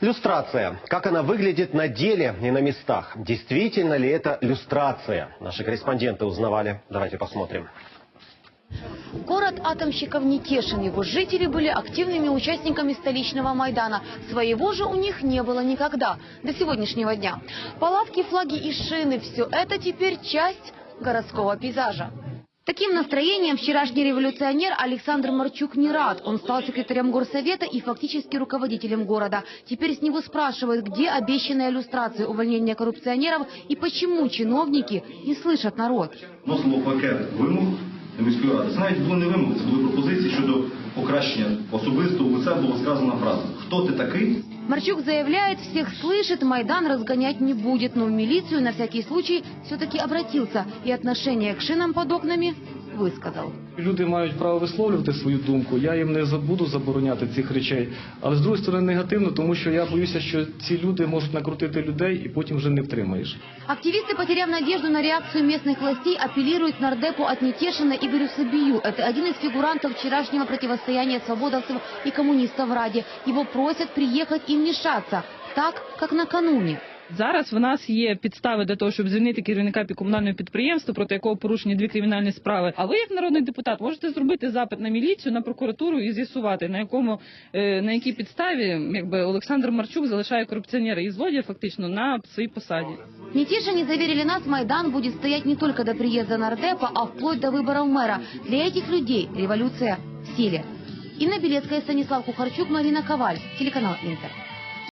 Люстрация. Как она выглядит на деле и на местах? Действительно ли это люстрация? Наши корреспонденты узнавали. Давайте посмотрим. Город атомщиков Нетешин. Его жители были активными участниками столичного Майдана. Своего же у них не было никогда, до сегодняшнего дня. Палатки, флаги и шины – все это теперь часть городского пейзажа. Таким настроением вчерашний революционер Александр Марчук не рад. Он стал секретарем горсовета и фактически руководителем города. Теперь с него спрашивают, где обещанная иллюстрация увольнения коррупционеров и почему чиновники не слышат народ. вносимо пакет вимог міської ради. Це навіть були не вимоги, це були пропозиції щодо покращення особисто в лице була сказана фраза Хто ти такий? Марчук заявляет, всех слышит, Майдан разгонять не будет, но в милицию на всякий случай все-таки обратился. И отношение к шинам под окнами высказал. Люди мають право висловлювати свою думку. Я їм не забуду забороняти цих речей. Але з другої сторони негативно, тому що я боюся, що ці люди можуть накрутити людей і потім вже не втримаєш. Активисты, потеряв надежду на реакцию местных властей, апеллируют к нардепу от Нетешина Игорю Собию. Это один из фигурантов вчерашнего противостояния свободовцев и коммунистов в Раде. Его просят приехать и вмешаться, так, как накануне. Зараз в нас є підстави для того, щоб звільнити керівника пі- комунального підприємства, проти якого порушені дві кримінальні справи. А ви, як народний депутат, можете зробити запит на міліцію, на прокуратуру і з'ясувати на якому е, на якій підставі якби Олександр Марчук залишає корупціонера і злодія фактично на своїй посаді. Нетешине заверили нас, Майдан будет стоять не только до приезда нардепа, а вплоть до выборов мэра. Для этих людей революция в силе. Инна Белецкая, Станислав Кухарчук, Марина Коваль, телеканал Интер.